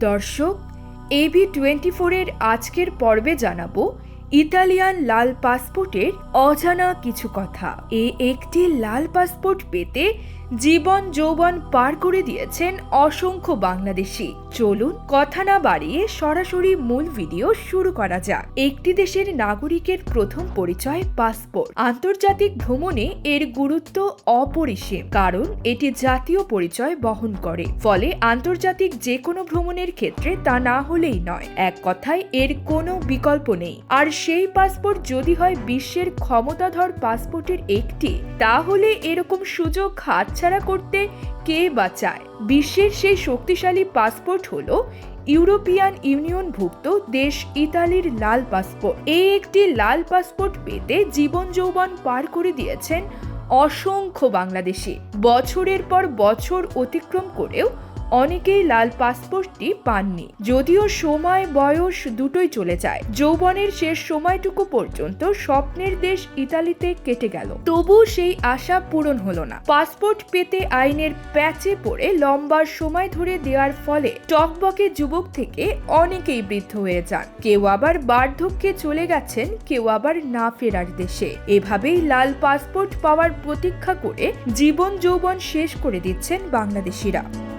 দর্শক AB twenty ফোরের আজকের পর্বে জানাব ইতালিয়ান লাল পাসপোর্টের অজানা কিছু কথা। এ একটি লাল পাসপোর্ট পেতে জীবন যৌবন পার করে দিয়েছেন অসংখ্য বাংলাদেশি। চলুন কথা না বাড়িয়ে সরাসরি মূল ভিডিও শুরু করা যাক। একটি দেশের নাগরিকের প্রথম পরিচয় পাসপোর্ট। আন্তর্জাতিক ভ্রমণে এর গুরুত্ব অপরিসীম, কারণ এটি জাতীয় পরিচয় বহন করে। ফলে আন্তর্জাতিক যে কোনো ভ্রমণের ক্ষেত্রে তা না হলেই নয়, এক কথায় এর কোনো বিকল্প নেই। আর সেই পাসপোর্ট যদি হয় বিশ্বের ক্ষমতাধর পাসপোর্টের একটি, তাহলে এরকম সুযোগ হাতছাড়া করতে কে বা চায় বিশ্বের সেই শক্তিশালী পাসপোর্ট হলো ইউরোপিয়ান ইউনিয়নভুক্ত দেশ ইতালির লাল পাসপোর্ট। এই একটি লাল পাসপোর্ট পেতে জীবন যৌবন পার করে দিয়েছেন অসংখ্য বাংলাদেশি। বছরের পর বছর অতিক্রম করেও অনেকেই লাল পাসপোর্টটি পাননি, যদিও সময়, বয়স দুটোই চলে যায়। যৌবনের শেষ সময়টুকু পর্যন্ত স্বপ্নের দেশ ইতালিতে কেটে গেল। তবু সেই আশা পূরণ হলো না। পাসপোর্ট পেতে আইনের প্যাচে পড়ে লম্বা সময় ধরে দেওয়ার ফলে টকবকে যুবক থেকে অনেকেই বৃদ্ধ হয়ে যান। কেউ আবার বার্ধক্যে চলে গেছেন, কেউ আবার না ফেরার দেশে। এভাবেই লাল পাসপোর্ট পাওয়ার প্রতীক্ষা করে জীবন যৌবন শেষ করে দিচ্ছেন বাংলাদেশিরা।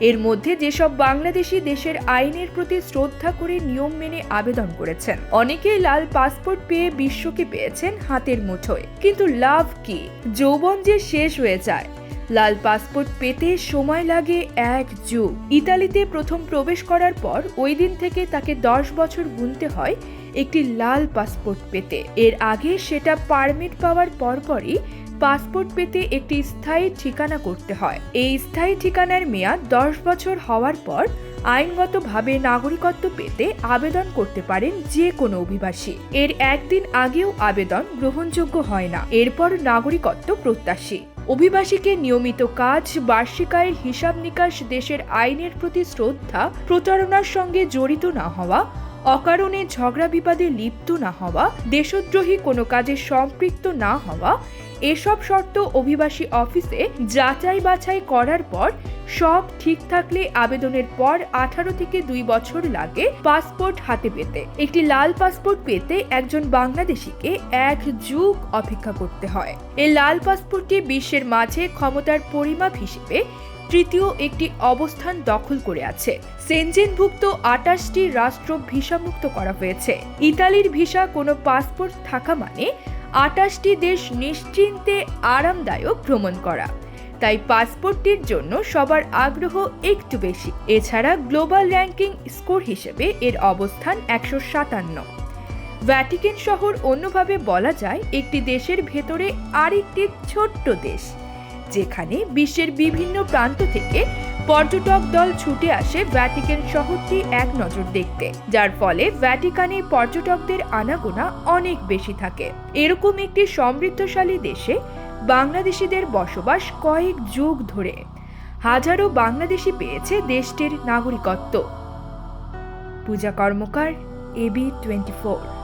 এর মধ্যে যেসব বাংলাদেশি দেশের আইনের প্রতি শ্রদ্ধা করে নিয়ম মেনে আবেদন করেছেন অনেকেই লাল পাসপোর্ট পেয়ে বিশ্বকে পেয়েছেন হাতের মুঠোয়। কিন্তু লাভ কি? যৌবন যে শেষ হয়ে যায়, লাল পাসপোর্ট পেতে সময় লাগে এক যুগ। ইতালিতে প্রথম প্রবেশ করার পর ওই দিন থেকে তাকে দশ বছর গুনতে হয় একটি লাল পাসপোর্ট পেতে। এর আগে সেটা পারমিট পাওয়ার পরপরই পাসপোর্ট পেতে একটি স্থায়ী ঠিকানা করতে হয়। এই স্থায়ী ঠিকানার মেয়াদ দশ বছর হওয়ার পর আইনগতভাবে নাগরিকত্ব পেতে আবেদন করতে পারেন যে কোনো অভিবাসী। এর একদিন আগেও আবেদন গ্রহণযোগ্য হয় না। এরপর নাগরিকত্ব প্রত্যাশী। অভিবাসীকে নিয়মিত কাজ, বার্ষিক আয়ের হিসাব নিকাশ, দেশের আইনের প্রতি শ্রদ্ধা, প্রতারণার সঙ্গে জড়িত না হওয়া, অকারণে ঝগড়া বিবাদে লিপ্ত না হওয়া, দেশদ্রোহী কোনো কাজে সম্পৃক্ত না হওয়া এসব শর্ত অভিবাসী অফিসে যাচাই বাছাই করার পর সব ঠিক থাকলে আবেদনের পর আঠারো থেকে দুই বছর লাগে পাসপোর্ট হাতে পেতে। একটি লাল পাসপোর্ট পেতে একজন বাংলাদেশিকে এক যুগ অপেক্ষা করতে হয়। এই লাল পাসপোর্টটি বিশ্বের মাঝে ক্ষমতার পরিমাপ হিসেবে তৃতীয় একটি অবস্থান দখল করে আছে। সেনজেনভুক্ত আটাশটি রাষ্ট্র ভিসামুক্ত করা হয়েছে। ইতালির ভিসা কোনো পাসপোর্ট থাকা মানে আটাশটি দেশ নিশ্চিন্তে আরামদায়ক ভ্রমণ করা। তাই পাসপোর্টটির জন্য সবার আগ্রহ একটু বেশি। এছাড়া গ্লোবাল র্যাঙ্কিং স্কোর হিসেবে এর অবস্থান একশো সাতান্ন। ভ্যাটিকেন শহর অন্যভাবে বলা যায় একটি দেশের ভেতরে আরেকটি ছোট্ট দেশ। যেখানে বিশ্বের বিভিন্ন প্রান্ত থেকে পর্যটক দল ছুটে আসে ভ্যাটিকান শহরটি এক নজর দেখতে, যার ফলে ভ্যাটিকানে পর্যটকদের আনাগোনা অনেক বেশি থাকে। এরকম একটি সমৃদ্ধশালী দেশে বাংলাদেশিদের বসবাস কয়েক যুগ ধরে। হাজারো বাংলাদেশি পেয়েছে দেশটির নাগরিকত্ব। Puja Karmakar AB twenty four.